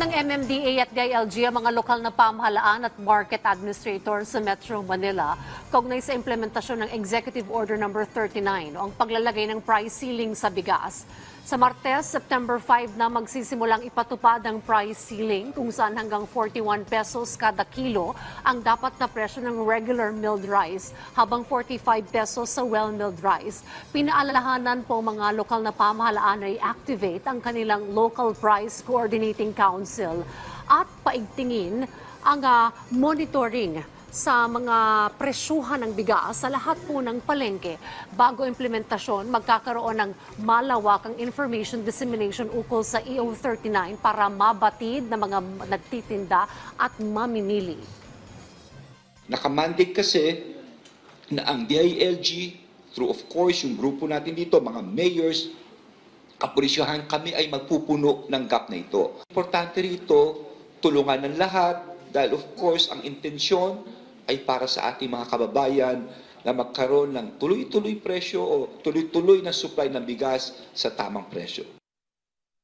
ng MMDA at DILG ang mga lokal na pamahalaan at market administrator sa Metro Manila kaugnay sa implementasyon ng Executive Order No. 39 o ang paglalagay ng price ceiling sa bigas. Sa Martes, September 5 na magsisimulang ipatupad ang price ceiling kung saan hanggang 41 pesos kada kilo ang dapat na presyo ng regular milled rice habang 45 pesos sa well-milled rice. Pinaalalahanan po mga lokal na pamahalaan na i-activate ang kanilang Local Price Coordinating Council at paigtingin ang ah, monitoring sa mga presyuhan ng bigas sa lahat po ng palengke. Bago implementasyon, magkakaroon ng malawakang information dissemination ukol sa EO39 para mabatid ng mga nagtitinda at mamimili. Nakamandate kasi na ang DILG, through of course yung grupo natin dito, mga mayors, kapulisyahan, kami ay magpupuno ng gap na ito. Importante rito, tulungan ng lahat, dahil of course ang intensyon ay para sa ating mga kababayan na magkaroon ng tuloy-tuloy presyo o tuloy-tuloy na supply ng bigas sa tamang presyo.